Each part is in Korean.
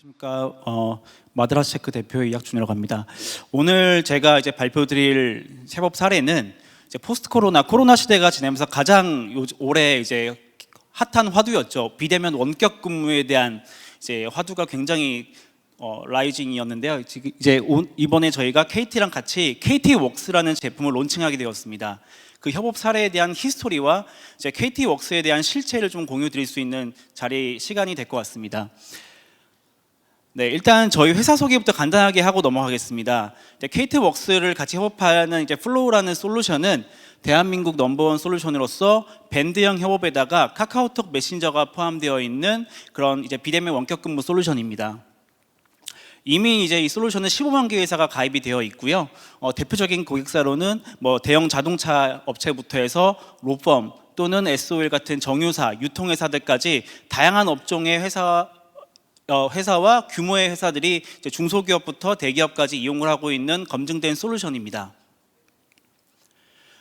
안녕하십니까 어, 마드라스체크 대표의 이학준이라고 합니다. 오늘 제가 이제 발표드릴 세법 사례는 이제 포스트 코로나 코로나 시대가 지나면서 가장 요, 올해 이제 핫한 화두였죠. 비대면 원격 근무에 대한 이제 화두가 굉장히 어, 라이징이었는데요. 이제 온- 이번에 저희가 KT랑 같이 KT 웍스라는 제품을 론칭하게 되었습니다. 그 협업 사례에 대한 히스토리와 이제 KT 웍스에 대한 실체를 좀 공유 드릴 수 있는 자리 시간이 될 것 같습니다. 네, 일단 저희 회사 소개부터 간단하게 하고 넘어가겠습니다. KT 웍스를 같이 협업하는 이제 플로우라는 솔루션은 대한민국 넘버원 솔루션으로서 밴드형 협업에다가 카카오톡 메신저가 포함되어 있는 그런 이제 비대면 원격 근무 솔루션입니다. 이미 이제 이 솔루션은 15만 개 회사가 가입이 되어 있고요. 어, 대표적인 고객사로는 뭐 대형 자동차 업체부터 해서 로펌 또는 SOL 같은 정유사, 유통회사들까지 다양한 업종의 회사 어, 회사와 규모의 회사들이 중소기업부터 대기업까지 이용을 하고 있는 검증된 솔루션입니다.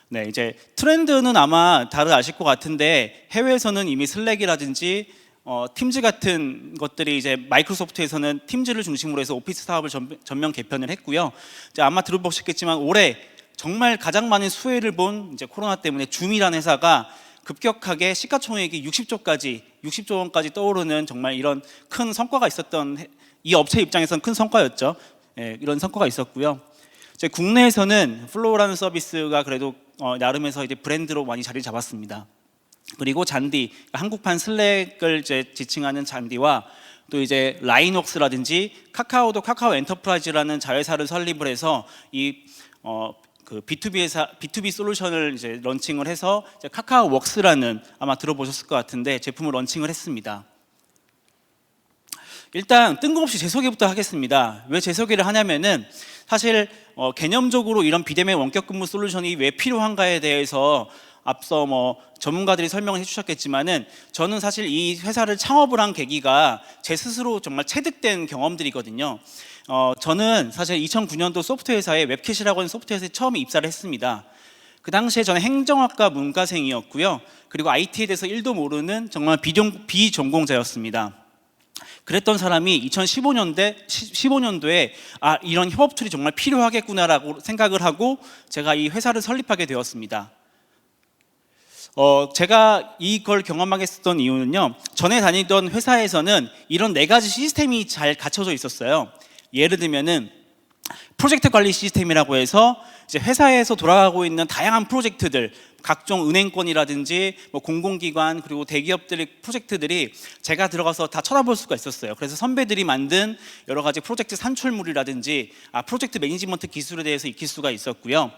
네, 이제 트렌드는 아마 다들 아실 것 같은데 해외에서는 이미 슬랙이라든지 어, 팀즈 같은 것들이 이제 마이크로소프트에서는 팀즈를 중심으로 해서 오피스 사업을 전, 전면 개편을 했고요. 이제 아마 들어보셨겠지만 올해 정말 가장 많은 수혜를 본 이제 코로나 때문에 줌이라는 회사가 급격하게 시가총액이 60조까지 60조 원까지 떠오르는 정말 이런 큰 성과가 있었던 해- 이 업체 입장에서는 큰 성과였죠. 예, 이런 성과가 있었고요. 이제 국내에서는 플로우라는 서비스가 그래도 어, 나름에서 이제 브랜드로 많이 자리 잡았습니다. 그리고 잔디 그러니까 한국판 슬랙을 이제 지칭하는 잔디와 또 이제 라인웍스라든지 카카오도 카카오 엔터프라이즈라는 자회사를 설립을 해서 이 어, 그 B2B 회사 B2B 솔루션을 이제 런칭을 해서 이제 카카오 웍스라는 아마 들어보셨을 것 같은데 제품을 런칭을 했습니다. 일단 뜬금없이 제 소개부터 하겠습니다. 왜 제 소개를 하냐면은 사실 어, 개념적으로 이런 비대면 원격 근무 솔루션이 왜 필요한가에 대해서 앞서 뭐 전문가들이 설명을 해주셨겠지만은 저는 사실 이 회사를 창업을 한 계기가 제 스스로 정말 체득된 경험들이거든요. 어, 저는 사실 2009년도 소프트웨어 회사에 웹킷이라고 하는 소프트웨어 회사에 처음 입사를 했습니다. 그 당시에 저는 행정학과 문과생이었고요. 그리고 IT에 대해서 1도 모르는 정말 비전, 비전공자였습니다. 그랬던 사람이 2015년대 15년도에 아 이런 협업 툴이 정말 필요하겠구나라고 생각을 하고 제가 이 회사를 설립하게 되었습니다. 어 제가 이걸 경험하게 했던 이유는요. 전에 다니던 회사에서는 이런 네 가지 시스템이 잘 갖춰져 있었어요. 예를 들면은 프로젝트 관리 시스템이라고 해서 이제 회사에서 돌아가고 있는 다양한 프로젝트들 각종 은행권이라든지 뭐 공공기관 그리고 대기업들의 프로젝트들이 제가 들어가서 다 쳐다볼 수가 있었어요. 그래서 선배들이 만든 여러 가지 프로젝트 산출물이라든지 아, 프로젝트 매니지먼트 기술에 대해서 익힐 수가 있었고요.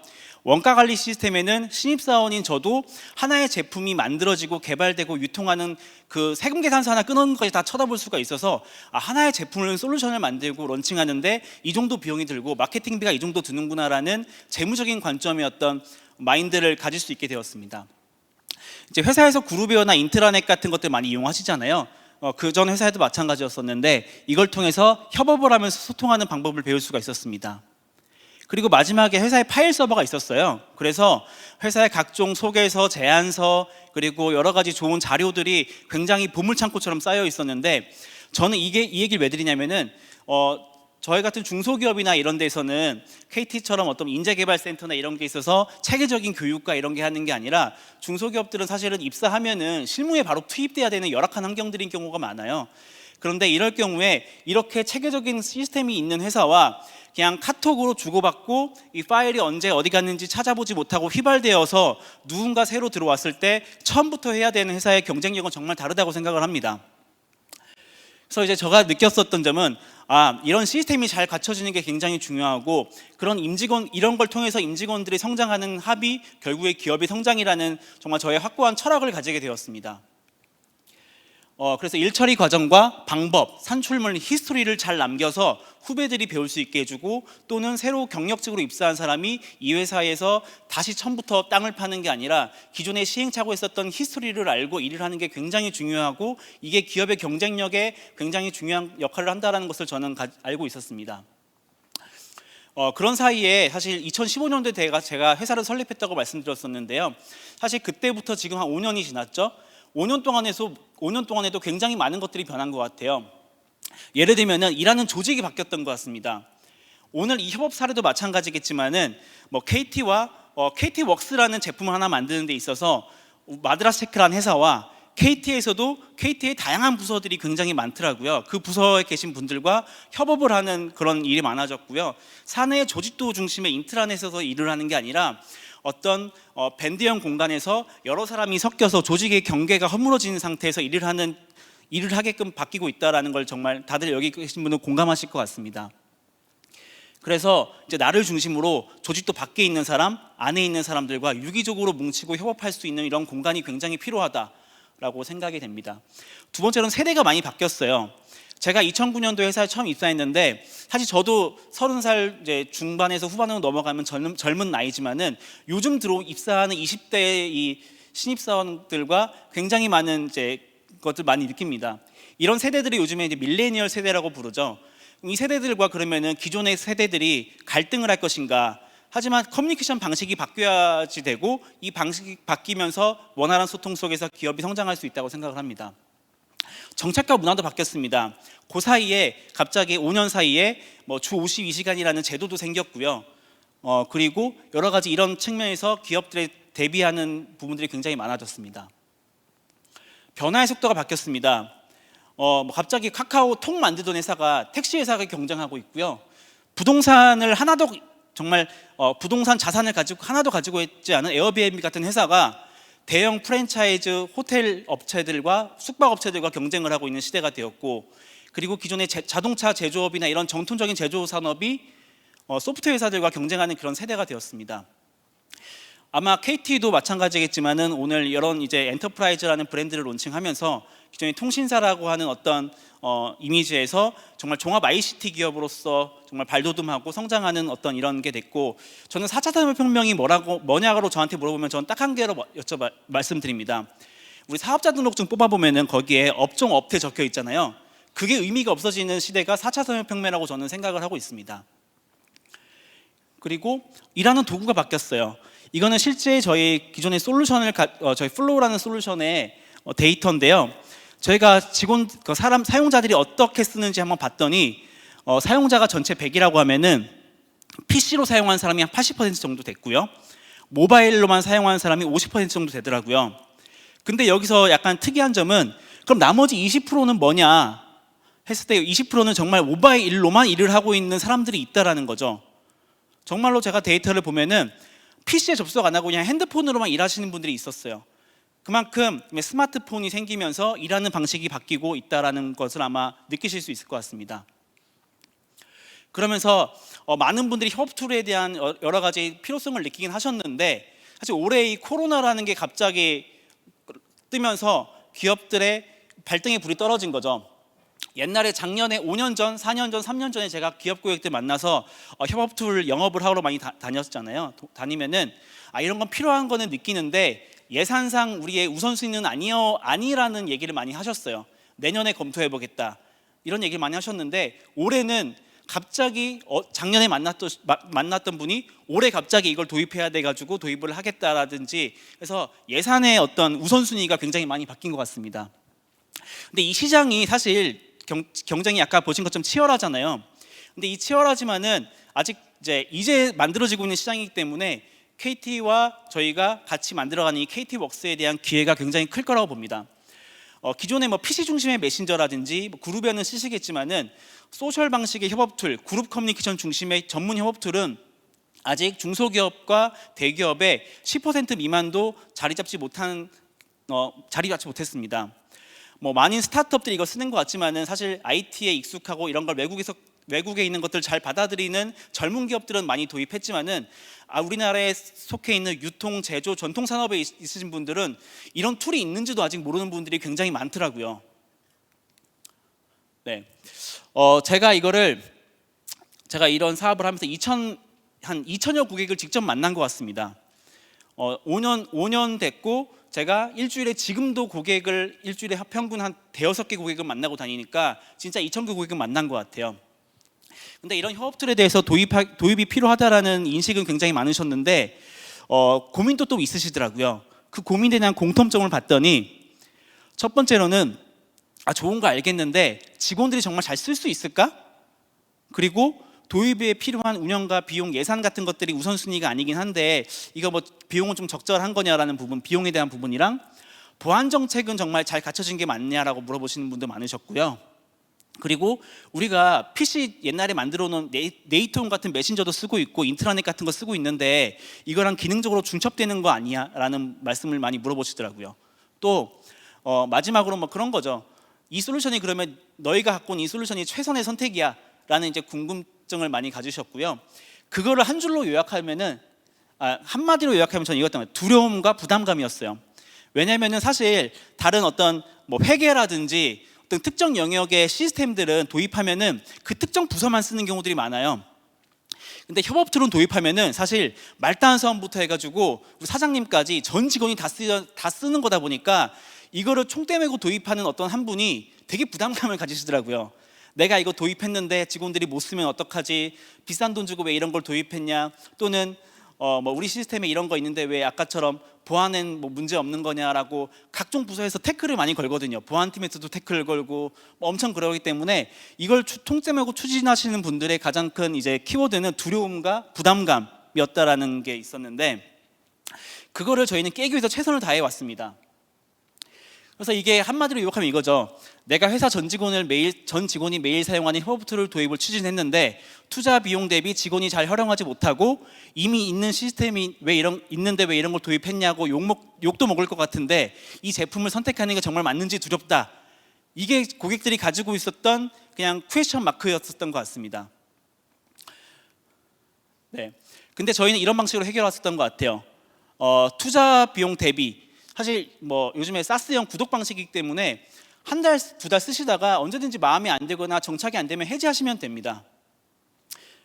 원가 관리 시스템에는 신입사원인 저도 하나의 제품이 만들어지고 개발되고 유통하는 그 세금 계산서 하나 끊는 것까지 다 쳐다볼 수가 있어서 아, 하나의 제품을 솔루션을 만들고 런칭하는데 이 정도 비용이 들고 마케팅비가 이 정도 드는구나라는 재무적인 관점이었던 마인드를 가질 수 있게 되었습니다. 이제 회사에서 그룹웨어나 인트라넷 같은 것들 많이 이용하시잖아요. 어, 그전 회사에도 마찬가지였었는데 이걸 통해서 협업을 하면서 소통하는 방법을 배울 수가 있었습니다. 그리고 마지막에 회사에 파일 서버가 있었어요. 그래서 회사의 각종 소개서, 제안서, 그리고 여러 가지 좋은 자료들이 굉장히 보물창고처럼 쌓여 있었는데 저는 이게 이 얘기를 왜 드리냐면은 어 저희 같은 중소기업이나 이런 데서는 KT처럼 어떤 인재개발센터나 이런 게 있어서 체계적인 교육과 이런 게 하는 게 아니라 중소기업들은 사실은 입사하면은 실무에 바로 투입돼야 되는 열악한 환경들인 경우가 많아요. 그런데 이럴 경우에 이렇게 체계적인 시스템이 있는 회사와 그냥 카톡으로 주고받고 이 파일이 언제 어디 갔는지 찾아보지 못하고 휘발되어서 누군가 새로 들어왔을 때 처음부터 해야 되는 회사의 경쟁력은 정말 다르다고 생각을 합니다. 그래서 이제 제가 느꼈었던 점은 아 이런 시스템이 잘 갖춰지는 게 굉장히 중요하고 그런 임직원 이런 걸 통해서 임직원들이 성장하는 합이 결국에 기업의 성장이라는 정말 저의 확고한 철학을 가지게 되었습니다. 어, 그래서 일처리 과정과 방법, 산출물, 히스토리를 잘 남겨서 후배들이 배울 수 있게 해주고 또는 새로 경력직으로 입사한 사람이 이 회사에서 다시 처음부터 땅을 파는 게 아니라 기존에 시행착오 했었던 히스토리를 알고 일을 하는 게 굉장히 중요하고 이게 기업의 경쟁력에 굉장히 중요한 역할을 한다는 것을 저는 가- 알고 있었습니다. 어, 그런 사이에 사실 2015년도에 제가, 제가 회사를 설립했다고 말씀드렸었는데요. 사실 그때부터 지금 한 5년이 지났죠. 5년 동안에서 5년 동안에도 굉장히 많은 것들이 변한 것 같아요. 예를 들면은 일하는 조직이 바뀌었던 것 같습니다. 오늘 이 협업 사례도 마찬가지겠지만은 뭐 KT와 어, KT 웍스라는 제품을 하나 만드는 데 있어서 마드라스테크라는 회사와 KT에서도 KT의 다양한 부서들이 굉장히 많더라고요. 그 부서에 계신 분들과 협업을 하는 그런 일이 많아졌고요. 사내 조직도 중심의 인트라넷에서 일을 하는 게 아니라 어떤 어, 밴드형 공간에서 여러 사람이 섞여서 조직의 경계가 허물어지는 상태에서 일을 하는 일을 하게끔 바뀌고 있다라는 걸 정말 다들 여기 계신 분은 공감하실 것 같습니다. 그래서 이제 나를 중심으로 조직도 밖에 있는 사람, 안에 있는 사람들과 유기적으로 뭉치고 협업할 수 있는 이런 공간이 굉장히 필요하다라고 생각이 됩니다. 두 번째로는 세대가 많이 바뀌었어요. 제가 2009년도 회사에 처음 입사했는데 사실 저도 30살 이제 중반에서 후반으로 넘어가면 젊은, 젊은 나이지만은 요즘 들어 입사하는 20대 이 신입사원들과 굉장히 많은 이제 것들 많이 느낍니다. 이런 세대들이 요즘에 이제 밀레니얼 세대라고 부르죠. 이 세대들과 그러면은 기존의 세대들이 갈등을 할 것인가? 하지만 커뮤니케이션 방식이 바뀌어야지 되고 이 방식이 바뀌면서 원활한 소통 속에서 기업이 성장할 수 있다고 생각을 합니다. 정책과 문화도 바뀌었습니다. 그 사이에 갑자기 5년 사이에 뭐 주 52시간이라는 제도도 생겼고요. 어, 그리고 여러 가지 이런 측면에서 기업들에 대비하는 부분들이 굉장히 많아졌습니다. 변화의 속도가 바뀌었습니다. 어, 뭐 갑자기 카카오 톡 만들던 회사가 택시 회사가 경쟁하고 있고요. 부동산을 하나도 정말 어, 부동산 자산을 가지고 하나도 가지고 있지 않은 에어비앤비 같은 회사가 대형 프랜차이즈 호텔 업체들과 숙박 업체들과 경쟁을 하고 있는 시대가 되었고 그리고 기존의 제- 자동차 제조업이나 이런 정통적인 제조 산업이 어, 소프트웨어 회사들과 경쟁하는 그런 세대가 되었습니다. 아마 KT도 마찬가지겠지만은 오늘 이런 이제 엔터프라이즈라는 브랜드를 론칭하면서 기존의 통신사라고 하는 어떤 어, 이미지에서 정말 종합 ICT 기업으로서 정말 발돋움하고 성장하는 어떤 이런 게 됐고 저는 4차 산업혁명이 뭐라고 뭐냐고 저한테 물어보면 저는 딱 한 개로 여쭤 말씀드립니다. 우리 사업자 등록증 뽑아보면은 거기에 업종 업태 적혀 있잖아요. 그게 의미가 없어지는 시대가 4차 산업혁명이라고 저는 생각을 하고 있습니다. 그리고 일하는 도구가 바뀌었어요. 이거는 실제 저희 기존의 솔루션을 가- 어, 저희 플로우라는 솔루션의 어, 데이터인데요. 저희가 직원 그 사람 사용자들이 어떻게 쓰는지 한번 봤더니 어, 사용자가 전체 100이라고 하면은 PC로 사용한 사람이 한 80% 정도 됐고요. 모바일로만 사용하는 사람이 50% 정도 되더라고요. 근데 여기서 약간 특이한 점은 그럼 나머지 20%는 뭐냐 했을 때 20%는 정말 모바일로만 일을 하고 있는 사람들이 있다라는 거죠. 정말로 제가 데이터를 보면은 PC에 접속 안 하고 그냥 핸드폰으로만 일하시는 분들이 있었어요. 그만큼 스마트폰이 생기면서 일하는 방식이 바뀌고 있다라는 것을 아마 느끼실 수 있을 것 같습니다. 그러면서 어, 많은 분들이 협업 툴에 대한 어, 여러 가지 필요성을 느끼긴 하셨는데 사실 올해 이 코로나라는 게 갑자기 뜨면서 기업들의 발등에 불이 떨어진 거죠. 옛날에 작년에 5년 전, 4년 전, 3년 전에 제가 기업 고객들 만나서 어, 협업 툴 영업을 하러 많이 다, 다녔잖아요. 도- 다니면은 아 이런 건 필요한 거는 느끼는데 예산상 우리의 우선순위는 아니요 아니라는 얘기를 많이 하셨어요. 내년에 검토해 보겠다 이런 얘기를 많이 하셨는데 올해는 갑자기 어, 작년에 만났던 마- 만났던 분이 올해 갑자기 이걸 도입해야 돼 가지고 도입을 하겠다라든지 그래서 예산의 어떤 우선순위가 굉장히 많이 바뀐 것 같습니다. 근데 이 시장이 사실 경, 경쟁이 아까 보신 것처럼 치열하잖아요. 근데 이 치열하지만은 아직 이제 이제 만들어지고 있는 시장이기 때문에 KT와 저희가 같이 만들어가는 이 KT 웍스에 대한 기회가 굉장히 클 거라고 봅니다. 어, 기존의 뭐 PC 중심의 메신저라든지 뭐 그룹에는 쓰시겠지만은 소셜 방식의 협업 툴, 그룹 커뮤니케이션 중심의 전문 협업 툴은 아직 중소기업과 대기업의 10% 미만도 자리 잡지 못한 어, 자리 잡지 못했습니다. 뭐 많은 스타트업들이 이거 쓰는 것 같지만은 사실 IT에 익숙하고 이런 걸 외국에서 외국에 있는 것들 잘 받아들이는 젊은 기업들은 많이 도입했지만은 아, 우리나라에 속해 있는 유통, 제조, 전통 산업에 있- 있으신 분들은 이런 툴이 있는지도 아직 모르는 분들이 굉장히 많더라고요. 네, 어, 제가 이거를 제가 이런 사업을 하면서 2천 한 2천여 고객을 직접 만난 것 같습니다. 어, 5년 5년 됐고 제가 일주일에 지금도 고객을 일주일에 합- 평균 한 대여섯 개 고객을 만나고 다니니까 진짜 2천 개 고객을 만난 것 같아요. 근데 이런 협업툴에 대해서 도입 도입이 필요하다라는 인식은 굉장히 많으셨는데 어, 고민도 또 있으시더라고요. 그 고민에 대한 공통점을 봤더니 첫 번째로는 아 좋은 거 알겠는데 직원들이 정말 잘 쓸 수 있을까? 그리고 도입에 필요한 운영과 비용 예산 같은 것들이 우선순위가 아니긴 한데 이거 뭐 비용은 좀 적절한 거냐라는 부분 비용에 대한 부분이랑 보안 정책은 정말 잘 갖춰진 게 맞냐라고 물어보시는 분도 많으셨고요. 그리고 우리가 PC 옛날에 만들어 놓은 네이- 네이트홈 같은 메신저도 쓰고 있고 인트라넷 같은 거 쓰고 있는데 이거랑 기능적으로 중첩되는 거 아니야 라는 말씀을 많이 물어보시더라고요. 또 어, 마지막으로 뭐 그런 거죠. 이 솔루션이 그러면 너희가 갖고 온 이 솔루션이 최선의 선택이야 라는 이제 궁금 증을 많이 가지셨고요. 그거를 한 줄로 요약하면은 아, 한마디로 요약하면 저는 이것던 거예요. 두려움과 부담감이었어요. 왜냐하면은 사실 다른 어떤 뭐 회계라든지 어떤 특정 영역의 시스템들은 도입하면은 그 특정 부서만 쓰는 경우들이 많아요. 근데 협업 트론 도입하면은 사실 말단 사원부터 해가지고 사장님까지 전 직원이 다, 쓰, 다 쓰는 거다 보니까 이거를 총대 메고 도입하는 어떤 한 분이 되게 부담감을 가지시더라고요. 내가 이거 도입했는데 직원들이 못 쓰면 어떡하지? 비싼 돈 주고 왜 이런 걸 도입했냐? 또는 어 뭐 우리 시스템에 이런 거 있는데 왜 아까처럼 보안엔 뭐 문제 없는 거냐라고 각종 부서에서 태클을 많이 걸거든요. 보안팀에서도 태클을 걸고 뭐 엄청 그러기 때문에 이걸 추- 통째매고 추진하시는 분들의 가장 큰 이제 키워드는 두려움과 부담감이었다라는 게 있었는데 그거를 저희는 깨기 위해서 최선을 다해 왔습니다. 그래서 이게 한마디로 요약하면 이거죠. 내가 회사 전 직원을 매일 전 직원이 매일 사용하는 협업툴을 도입을 추진했는데 투자 비용 대비 직원이 잘 활용하지 못하고 이미 있는 시스템이 왜 이런 있는데 왜 이런 걸 도입했냐고 욕먹 욕도 먹을 것 같은데 이 제품을 선택하는 게 정말 맞는지 두렵다. 이게 고객들이 가지고 있었던 그냥 퀘스천 마크였었던 것 같습니다. 네. 근데 저희는 이런 방식으로 해결했었던 것 같아요. 어, 투자 비용 대비 사실 뭐 요즘에 사스형 구독 방식이기 때문에 한 달, 두 달 쓰시다가 언제든지 마음에 안 들거나 정착이 안 되면 해지하시면 됩니다.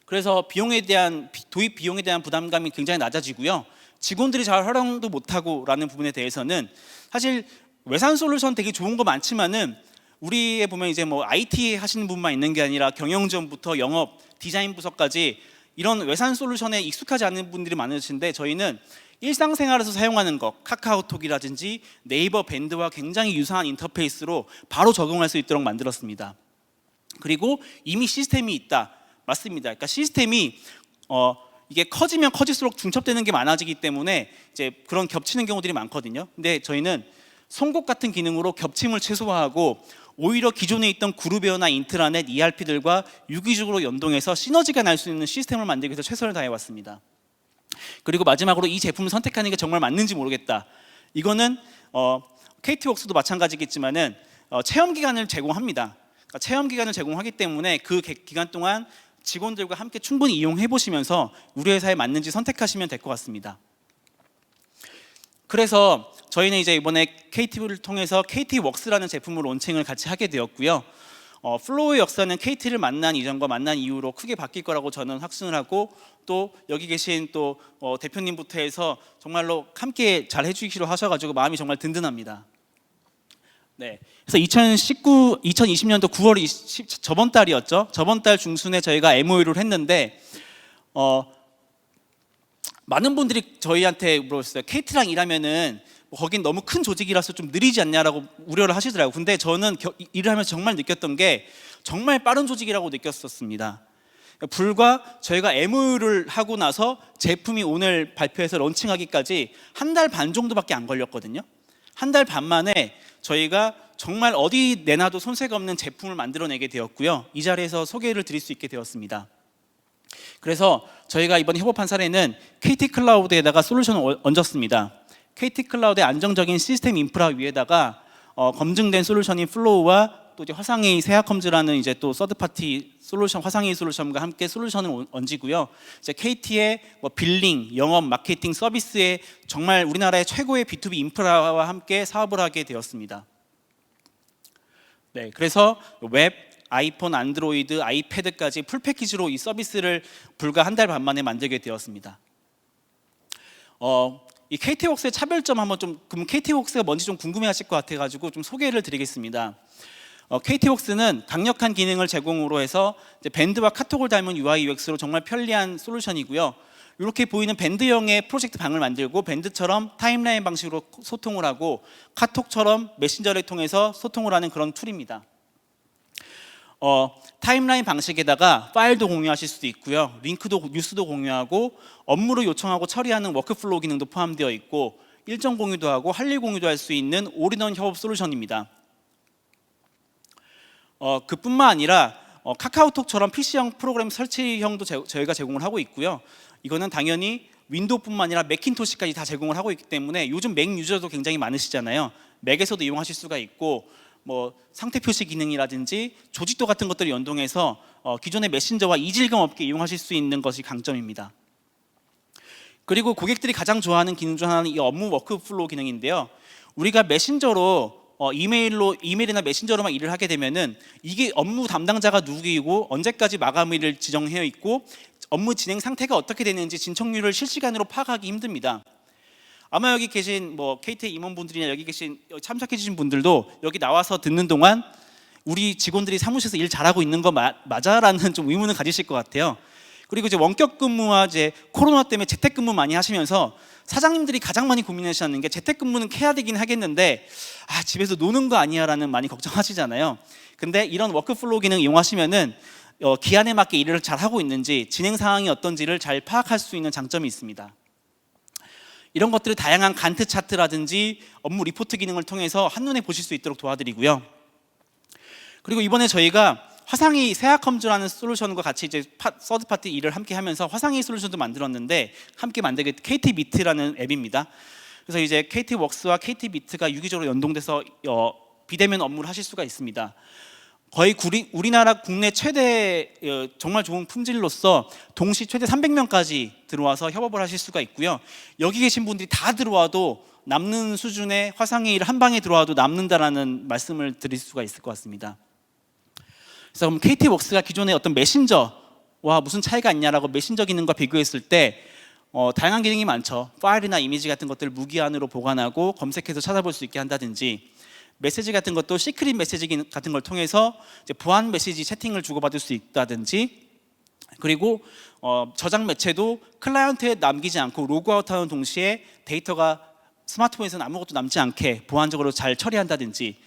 그래서 비용에 대한 비- 도입 비용에 대한 부담감이 굉장히 낮아지고요. 직원들이 잘 활용도 못하고라는 부분에 대해서는 사실 외산 솔루션 되게 좋은 거 많지만은 우리에 보면 이제 뭐 IT 하시는 분만 있는 게 아니라 경영전부터 영업, 디자인 부서까지 이런 외산 솔루션에 익숙하지 않은 분들이 많으신데 저희는 일상생활에서 사용하는 것, 카카오톡이라든지 네이버 밴드와 굉장히 유사한 인터페이스로 바로 적용할 수 있도록 만들었습니다. 그리고 이미 시스템이 있다. 맞습니다. 그러니까 시스템이 어 이게 커지면 커질수록 중첩되는 게 많아지기 때문에 이제 그런 겹치는 경우들이 많거든요. 근데 저희는 송곳 같은 기능으로 겹침을 최소화하고 오히려 기존에 있던 그룹웨어나 인트라넷, ERP들과 유기적으로 연동해서 시너지가 날 수 있는 시스템을 만들기 위해서 최선을 다해 왔습니다. 그리고 마지막으로 이 제품을 선택하는 게 정말 맞는지 모르겠다. 이거는 어, KT웍스도 마찬가지겠지만은 어, 체험 기간을 제공합니다. 그러니까 체험 기간을 제공하기 때문에 그 개- 기간 동안 직원들과 함께 충분히 이용해 보시면서 우리 회사에 맞는지 선택하시면 될 것 같습니다. 그래서 저희는 이제 이번에 KT를 통해서 KT웍스라는 제품을 론칭을 같이 하게 되었고요. 어, 플로우의 역사는 KT를 만난 이전과 만난 이후로 크게 바뀔 거라고 저는 확신을 하고 또 여기 계신 또 어, 대표님부터 해서 정말로 함께 잘 해주시기로 하셔가지고 마음이 정말 든든합니다. 네, 그래서 2019, 2020년도 9월 20, 저번 달이었죠. 저번 달 중순에 저희가 MOU를 했는데 어, 많은 분들이 저희한테 물어봤어요. KT랑 일하면은 뭐 거긴 너무 큰 조직이라서 좀 느리지 않냐라고 우려를 하시더라고요. 근데 저는 겨- 일을 하면서 정말 느꼈던 게 정말 빠른 조직이라고 느꼈었습니다. 불과 저희가 MOU를 하고 나서 제품이 오늘 발표해서 런칭하기까지 한 달 반 정도밖에 안 걸렸거든요. 한 달 반 만에 저희가 정말 어디 내놔도 손색 없는 제품을 만들어내게 되었고요. 이 자리에서 소개를 드릴 수 있게 되었습니다. 그래서 저희가 이번 협업한 사례는 KT 클라우드에다가 솔루션을 얹었습니다. KT 클라우드의 안정적인 시스템 인프라 위에다가 어, 검증된 솔루션인 플로우와 또 이제 화상회의 세아컴즈라는 이제 또 서드 파티 솔루션 화상회의 솔루션과 함께 솔루션을 얹- 얹이고요. 이제 KT의 뭐 빌링, 영업, 마케팅, 서비스에 정말 우리나라의 최고의 B2B 인프라와 함께 사업을 하게 되었습니다. 네, 그래서 웹, 아이폰, 안드로이드, 아이패드까지 풀 패키지로 이 서비스를 불과 한 달 반 만에 만들게 되었습니다. 어, 이 KT웍스의 차별점 한번 좀 그럼 KT웍스가 뭔지 좀 궁금해하실 것 같아가지고 좀 소개를 드리겠습니다. 어, KT웍스는 강력한 기능을 제공으로 해서 밴드와 카톡을 닮은 UI UX로 정말 편리한 솔루션이고요. 이렇게 보이는 밴드형의 프로젝트 방을 만들고 밴드처럼 타임라인 방식으로 소통을 하고 카톡처럼 메신저를 통해서 소통을 하는 그런 툴입니다. 어, 타임라인 방식에다가 파일도 공유하실 수도 있고요. 링크도 뉴스도 공유하고 업무를 요청하고 처리하는 워크플로우 기능도 포함되어 있고 일정 공유도 하고 할 일 공유도 할 수 있는 올인원 협업 솔루션입니다. 어, 그뿐만 아니라 어, 카카오톡처럼 PC형 프로그램 설치형도 제, 저희가 제공을 하고 있고요. 이거는 당연히 윈도우뿐만 아니라 맥킨토시까지 다 제공을 하고 있기 때문에 요즘 맥 유저도 굉장히 많으시잖아요. 맥에서도 이용하실 수가 있고 뭐 상태 표시 기능이라든지 조직도 같은 것들을 연동해서 어, 기존의 메신저와 이질감 없게 이용하실 수 있는 것이 강점입니다. 그리고 고객들이 가장 좋아하는 기능 중 하나는 이 업무 워크플로우 기능인데요. 우리가 메신저로 어, 이메일로 이메일이나 메신저로만 일을 하게 되면은 이게 업무 담당자가 누구이고 언제까지 마감일을 지정해 있고 업무 진행 상태가 어떻게 되는지 진척률을 실시간으로 파악하기 힘듭니다. 아마 여기 계신 뭐 KT 임원분들이나 여기 계신 참석해 주신 분들도 여기 나와서 듣는 동안 우리 직원들이 사무실에서 일 잘하고 있는 거 마- 맞아라는 좀 의문을 가지실 것 같아요. 그리고 이제 원격 근무와 이제 코로나 때문에 재택 근무 많이 하시면서 사장님들이 가장 많이 고민하시는 게 재택 근무는 해야 되긴 하겠는데 아 집에서 노는 거 아니야라는 많이 걱정하시잖아요. 근데 이런 워크플로우 기능 이용하시면은 어, 기한에 맞게 일을 잘 하고 있는지 진행 상황이 어떤지를 잘 파악할 수 있는 장점이 있습니다. 이런 것들을 다양한 간트 차트라든지 업무 리포트 기능을 통해서 한눈에 보실 수 있도록 도와드리고요. 그리고 이번에 저희가 화상이 세아컴즈라는 솔루션과 같이 이제 파, 서드 파티 일을 함께 하면서 화상이 솔루션도 만들었는데 함께 만들게 KT 미트라는 앱입니다. 그래서 이제 KT 웍스와 KT 미트가 유기적으로 연동돼서 어, 비대면 업무를 하실 수가 있습니다. 거의 구리, 우리나라 국내 최대 어, 정말 좋은 품질로서 동시 최대 300명까지 들어와서 협업을 하실 수가 있고요. 여기 계신 분들이 다 들어와도 남는 수준의 화상의 일한 방에 들어와도 남는다라는 말씀을 드릴 수가 있을 것 같습니다. 그래서 그럼 KT 웍스가 기존의 어떤 메신저와 무슨 차이가 있냐라고 메신저 기능과 비교했을 때 어, 다양한 기능이 많죠. 파일이나 이미지 같은 것들을 무기한으로 보관하고 검색해서 찾아볼 수 있게 한다든지 메시지 같은 것도 시크릿 메시지 같은 걸 통해서 보안 메시지 채팅을 주고받을 수 있다든지 그리고 어, 저장 매체도 클라이언트에 남기지 않고 로그아웃하는 동시에 데이터가 스마트폰에서는 아무것도 남지 않게 보안적으로 잘 처리한다든지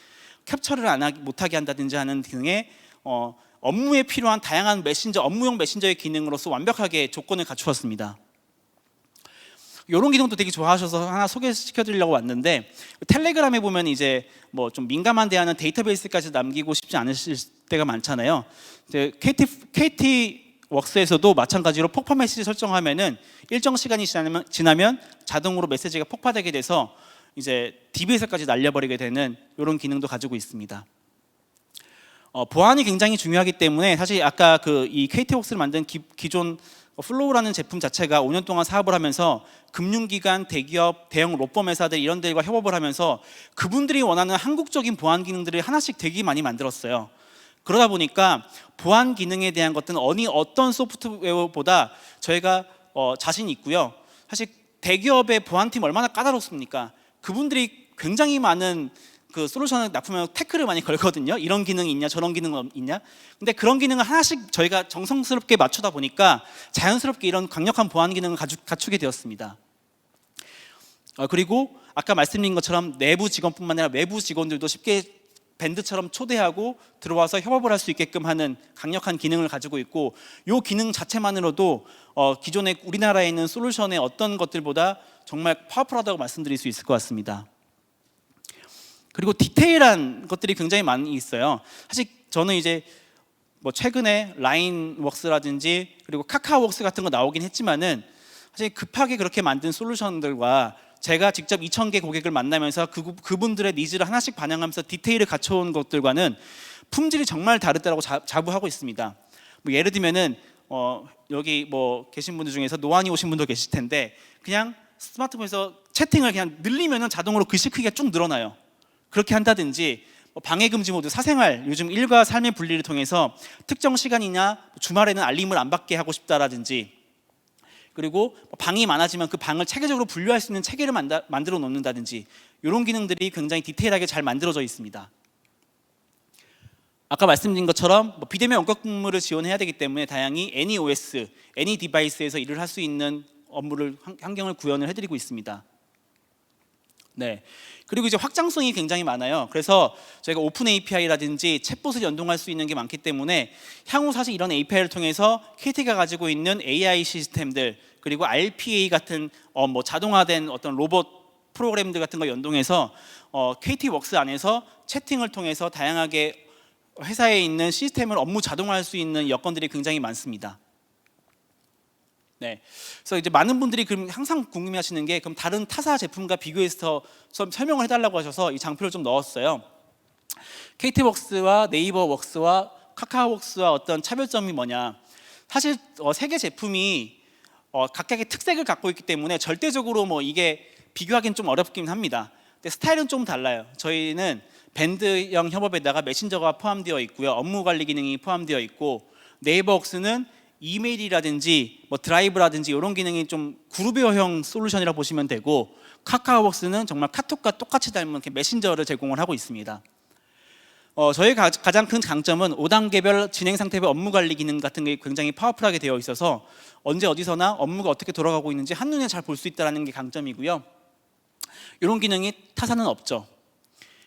캡처를 안 하기, 못하게 한다든지 하는 등의 어, 업무에 필요한 다양한 메신저 업무용 메신저의 기능으로서 완벽하게 조건을 갖추었습니다. 이런 기능도 되게 좋아하셔서 하나 소개시켜드리려고 왔는데 텔레그램에 보면 이제 뭐 좀 민감한 대화는 데이터베이스까지 남기고 싶지 않으실 때가 많잖아요. KT KT 웍스에서도 마찬가지로 폭파 메시지 설정하면은 일정 시간이 지나면, 지나면 자동으로 메시지가 폭파되게 돼서 이제 DB에서까지 날려버리게 되는 이런 기능도 가지고 있습니다. 어, 보안이 굉장히 중요하기 때문에 사실 아까 그 이 KT웍스를 만든 기, 기존 플로우라는 제품 자체가 5년 동안 사업을 하면서 금융기관, 대기업, 대형 로펌 회사들 이런 데과 협업을 하면서 그분들이 원하는 한국적인 보안 기능들을 하나씩 되게 많이 만들었어요. 그러다 보니까 보안 기능에 대한 것들은 어느 어떤 소프트웨어보다 저희가 어, 자신 있고요. 사실 대기업의 보안팀 얼마나 까다롭습니까? 그분들이 굉장히 많은 그 솔루션을 납품하면 태클을 많이 걸거든요. 이런 기능이 있냐, 저런 기능은 있냐. 근데 그런 기능을 하나씩 저희가 정성스럽게 맞추다 보니까 자연스럽게 이런 강력한 보안 기능을 갖추게 되었습니다. 어, 그리고 아까 말씀드린 것처럼 내부 직원뿐만 아니라 외부 직원들도 쉽게 밴드처럼 초대하고 들어와서 협업을 할 수 있게끔 하는 강력한 기능을 가지고 있고 이 기능 자체만으로도 어, 기존의 우리나라에 있는 솔루션의 어떤 것들보다 정말 파워풀하다고 말씀드릴 수 있을 것 같습니다. 그리고 디테일한 것들이 굉장히 많이 있어요. 사실 저는 이제 뭐 최근에 라인웍스라든지 그리고 카카오웍스 같은 거 나오긴 했지만은 사실 급하게 그렇게 만든 솔루션들과 제가 직접 2,000개 고객을 만나면서 그, 그분들의 니즈를 하나씩 반영하면서 디테일을 갖춰온 것들과는 품질이 정말 다르다고 자, 자부하고 있습니다. 뭐 예를 들면은 어, 여기 뭐 계신 분들 중에서 노안이 오신 분도 계실 텐데 그냥 스마트폰에서 채팅을 그냥 늘리면은 자동으로 글씨 크기가 쭉 늘어나요. 그렇게 한다든지 뭐 방해 금지 모드 사생활 요즘 일과 삶의 분리를 통해서 특정 시간이나 주말에는 알림을 안 받게 하고 싶다라든지 그리고 뭐 방이 많아지면 그 방을 체계적으로 분류할 수 있는 체계를 만들어 놓는다든지 이런 기능들이 굉장히 디테일하게 잘 만들어져 있습니다. 아까 말씀드린 것처럼 뭐 비대면 원격 근무를 지원해야 되기 때문에 다양히 AnyOS, Any 디바이스에서 일을 할 수 있는 업무를 환- 환경을 구현을 해드리고 있습니다. 네. 그리고 이제 확장성이 굉장히 많아요. 그래서 저희가 오픈 API라든지 챗봇을 연동할 수 있는 게 많기 때문에 향후 사실 이런 API를 통해서 KT가 가지고 있는 AI 시스템들 그리고 RPA 같은 어, 뭐 자동화된 어떤 로봇 프로그램들 같은 거 연동해서 어, KT 웍스 안에서 채팅을 통해서 다양하게 회사에 있는 시스템을 업무 자동화할 수 있는 여건들이 굉장히 많습니다. 네. 그래서 이제 많은 분들이 그럼 항상 궁금해하시는 게 그럼 다른 타사 제품과 비교해서 좀 설명을 해달라고 하셔서 이 장표를 좀 넣었어요. KT웍스와 네이버웍스와 카카오웍스와 어떤 차별점이 뭐냐? 사실 어, 세개 제품이 어, 각각의 특색을 갖고 있기 때문에 절대적으로 뭐 이게 비교하기는 좀 어렵긴 합니다. 근데 스타일은 좀 달라요. 저희는 밴드형 협업에다가 메신저가 포함되어 있고요. 업무 관리 기능이 포함되어 있고 네이버웍스는 이메일이라든지 뭐 드라이브라든지 이런 기능이 좀 그룹웨어형 솔루션이라 고 보시면 되고 카카오웍스는 정말 카톡과 똑같이 닮은 메신저를 제공을 하고 있습니다. 어, 저희 가, 가장 큰 강점은 5단계별 진행 상태별 업무 관리 기능 같은 게 굉장히 파워풀하게 되어 있어서 언제 어디서나 업무가 어떻게 돌아가고 있는지 한눈에 잘 볼 수 있다는 게 강점이고요. 이런 기능이 타사는 없죠.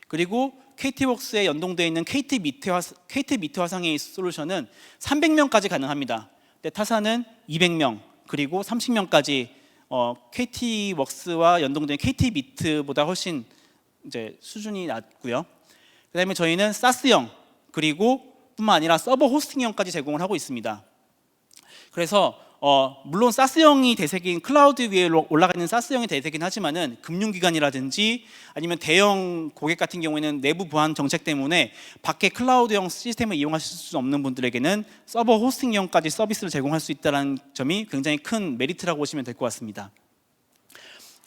그리고 KT웍스에 연동되어 있는 KT 미트 화 KT 미트 화상의 솔루션은 300명까지 가능합니다. 근데 타사는 200명 그리고 30명까지 어, KT웍스와 연동된 KT 미트보다 훨씬 이제 수준이 낮고요. 그다음에 저희는 사스형 그리고 뿐만 아니라 서버 호스팅형까지 제공을 하고 있습니다. 그래서 어, 물론 사스형이 대세긴 클라우드 위에 올라가 있는 사스형이 대세긴 하지만은 금융기관이라든지 아니면 대형 고객 같은 경우에는 내부 보안 정책 때문에 밖에 클라우드형 시스템을 이용하실 수 없는 분들에게는 서버 호스팅형까지 서비스를 제공할 수 있다는 점이 굉장히 큰 메리트라고 보시면 될 것 같습니다.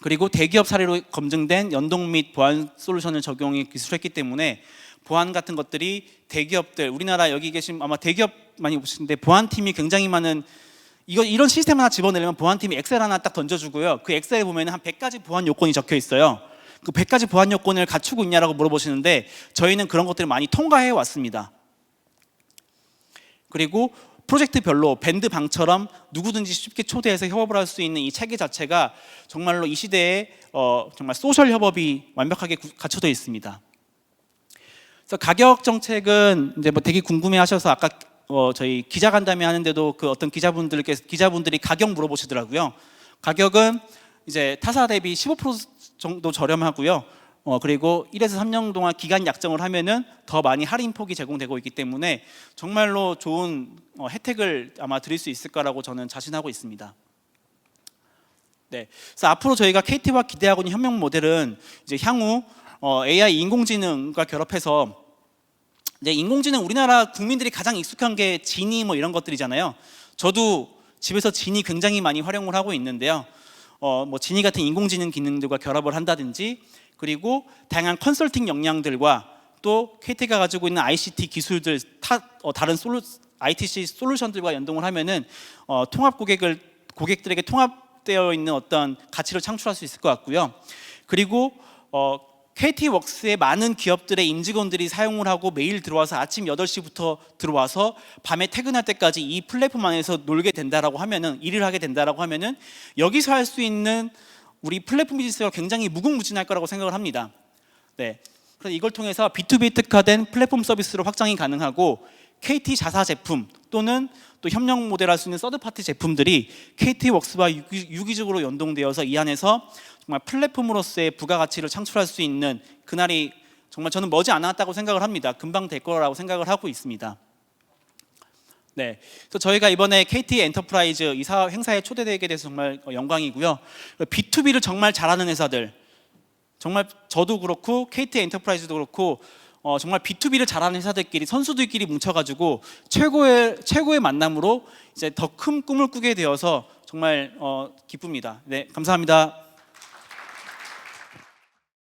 그리고 대기업 사례로 검증된 연동 및 보안 솔루션을 적용해 기술했기 때문에 보안 같은 것들이 대기업들 우리나라 여기 계신 아마 대기업 많이 보시는데 보안 팀이 굉장히 많은 이거 이런 시스템 하나 집어내려면 보안 팀이 엑셀 하나 딱 던져주고요. 그 엑셀에 보면 한 100가지 보안 요건이 적혀 있어요. 그 100가지 보안 요건을 갖추고 있냐라고 물어보시는데 저희는 그런 것들을 많이 통과해 왔습니다. 그리고 프로젝트별로 밴드 방처럼 누구든지 쉽게 초대해서 협업을 할 수 있는 이 체계 자체가 정말로 이 시대에 어, 정말 소셜 협업이 완벽하게 구- 갖춰져 있습니다. 그래서 가격 정책은 이제 뭐 되게 궁금해하셔서 아까 어, 저희 기자 간담회 하는데도 그 어떤 기자분들께 기자분들이 가격 물어보시더라고요. 가격은 이제 타사 대비 15% 정도 저렴하고요. 어, 그리고 1에서 3년 동안 기간 약정을 하면은 더 많이 할인 폭이 제공되고 있기 때문에 정말로 좋은 어, 혜택을 아마 드릴 수 있을 거라고 저는 자신하고 있습니다. 네. 그래서 앞으로 저희가 KT와 기대하고 있는 현명 모델은 이제 향후 어, AI 인공지능과 결합해서 이제 인공지능 우리나라 국민들이 가장 익숙한 게 지니 뭐 이런 것들이잖아요. 저도 집에서 지니 굉장히 많이 활용을 하고 있는데요. 어, 뭐 지니 같은 인공지능 기능들과 결합을 한다든지 그리고 다양한 컨설팅 역량들과 또 KT가 가지고 있는 ICT 기술들 타, 어, 다른 솔루, ITC 솔루션들과 연동을 하면은 어, 통합 고객을 고객들에게 통합되어 있는 어떤 가치를 창출할 수 있을 것 같고요. 그리고 어, KT웍스의 많은 기업들의 임직원들이 사용을 하고 매일 들어와서 아침 8시부터 들어와서 밤에 퇴근할 때까지 이 플랫폼 안에서 놀게 된다라고 하면은 일을 하게 된다라고 하면은 여기서 할 수 있는 우리 플랫폼 비즈니스가 굉장히 무궁무진할 거라고 생각을 합니다. 네. 그래서 이걸 통해서 B2B 특화된 플랫폼 서비스로 확장이 가능하고 KT 자사 제품 또는 또 협력 모델할 수 있는 서드 파티 제품들이 KT 웍스와 유기- 유기적으로 연동되어서 이 안에서 정말 플랫폼으로서의 부가가치를 창출할 수 있는 그날이 정말 저는 머지 않았다고 생각을 합니다. 금방 될 거라고 생각을 하고 있습니다. 네, 그래서 저희가 이번에 KT 엔터프라이즈 이 사업 행사에 초대되게 돼서 정말 영광이고요. B2B를 정말 잘하는 회사들, 정말 저도 그렇고 KT 엔터프라이즈도 그렇고 어, 정말 B2B를 잘하는 회사들끼리 선수들끼리 뭉쳐가지고 최고의 최고의 만남으로 이제 더 큰 꿈을 꾸게 되어서 정말 어, 기쁩니다. 네, 감사합니다.